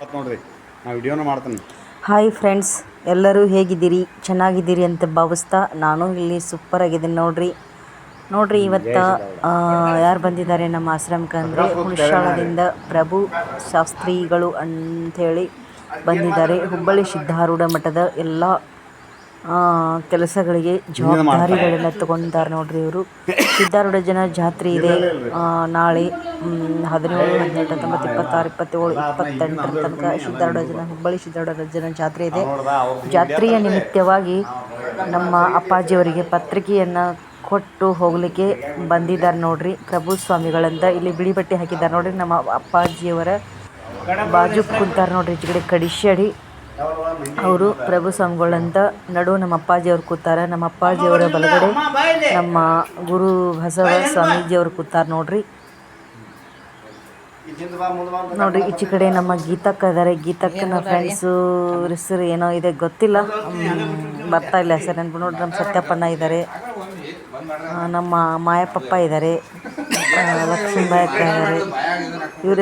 ಮತ್ ನೋಡ್ರಿ ನಾ ವಿಡಿಯೋನ ಮಾಡ್ತೀನಿ. ಹಾಯ್ ಫ್ರೆಂಡ್ಸ್ ಎಲ್ಲರೂ ಹೇಗಿದ್ದೀರಿ? ಚೆನ್ನಾಗಿದ್ದೀರಿ ಅಂತ ಭಾವಿಸ್ತಾ ನಾನು ಇಲ್ಲಿ ಸೂಪರ್ ಆಗಿದ್ದೀನಿ ನೋಡ್ರಿ. ನೋಡ್ರಿ ಇವತ್ತು ಯಾರು ಬಂದಿದ್ದಾರೆ ನಮ್ಮ ಆಶ್ರಮಕ್ಕೆ ಅಂದರೆ ಹುಣಶಾಳದಿಂದ ಪ್ರಭು ಶಾಸ್ತ್ರಿಗಳು ಅಂಥೇಳಿ ಬಂದಿದ್ದಾರೆ. ಹುಬ್ಬಳ್ಳಿ ಸಿದ್ಧಾರೂಢ ಮಠದ ಎಲ್ಲ ಕೆಲಸಗಳಿಗೆ ಜವಾಬ್ದಾರಿಗಳನ್ನ ತಗೊಂಡಿದ್ದಾರೆ ನೋಡ್ರಿ ಇವರು. ಸಿದ್ಧಾರೂಢ ಜನ ಜಾತ್ರೆ ಇದೆ ನಾಳೆ ಹದಿನೇಳು, ಹದಿನೆಂಟು, ಹತ್ತೊಂಬತ್ತು, ಇಪ್ಪತ್ತಾರು, ಇಪ್ಪತ್ತೇಳು, ಇಪ್ಪತ್ತೆಂಟರ ತನಕ ಸಿದ್ಧಾರೂಢ ಜನ, ಹುಬ್ಬಳ್ಳಿ ಸಿದ್ಧಾರೂಢ ಜನ ಜಾತ್ರೆ ಇದೆ. ಜಾತ್ರೆಯ ನಿಮಿತ್ತವಾಗಿ ನಮ್ಮ ಅಪ್ಪಾಜಿಯವರಿಗೆ ಪತ್ರಿಕೆಯನ್ನು ಕೊಟ್ಟು ಹೋಗಲಿಕ್ಕೆ ಬಂದಿದ್ದಾರೆ ನೋಡ್ರಿ. ಪ್ರಭು ಸ್ವಾಮಿಗಳಂತ ಇಲ್ಲಿ ಬಿಳಿ ಬಟ್ಟೆ ಹಾಕಿದ್ದಾರೆ ನೋಡ್ರಿ. ನಮ್ಮ ಅಪ್ಪಾಜಿಯವರ ಬಾಜು ಕುಂತಾರೆ ನೋಡ್ರಿ ಈ ಕಡೆ ಕಡಿಶಡಿ ಅವರು ಪ್ರಭು ಸ್ವಾಮಿಗಳಂತ ನಡು ನಮ್ಮ ಅಪ್ಪಾಜಿಯವ್ರು ಕೂತಾರ. ನಮ್ಮ ಅಪ್ಪಾಜಿಯವರ ಬಲಗಡೆ ನಮ್ಮ ಗುರು ಬಸವ ಸ್ವಾಮೀಜಿಯವರು ಕೂತಾರ ನೋಡ್ರಿ. ನೋಡ್ರಿ ಈಚೆ ಕಡೆ ನಮ್ಮ ಗೀತಕ್ಕ ಇದಾರೆ. ಗೀತಕ್ಕನ ಫ್ರೆಂಡ್ಸು ಹೆಸರು ಏನೋ ಇದೆ ಗೊತ್ತಿಲ್ಲ. ಬರ್ತಾ ಇಲ್ಲ ಸರ್ ನೆನ್ಪು ನೋಡ್ರಿ, ನಮ್ಮ ಸತ್ಯಪ್ಪಣ್ಣ ಇದ್ದಾರೆ ನಮ್ಮ ಮಾಯಪ್ಪಪ್ಪ ಇದ್ದಾರೆ ಲಕ್ಷ್ಮೀಬಾಯಕ್ಕ ಇದ್ದಾರೆ ಇವ್ರ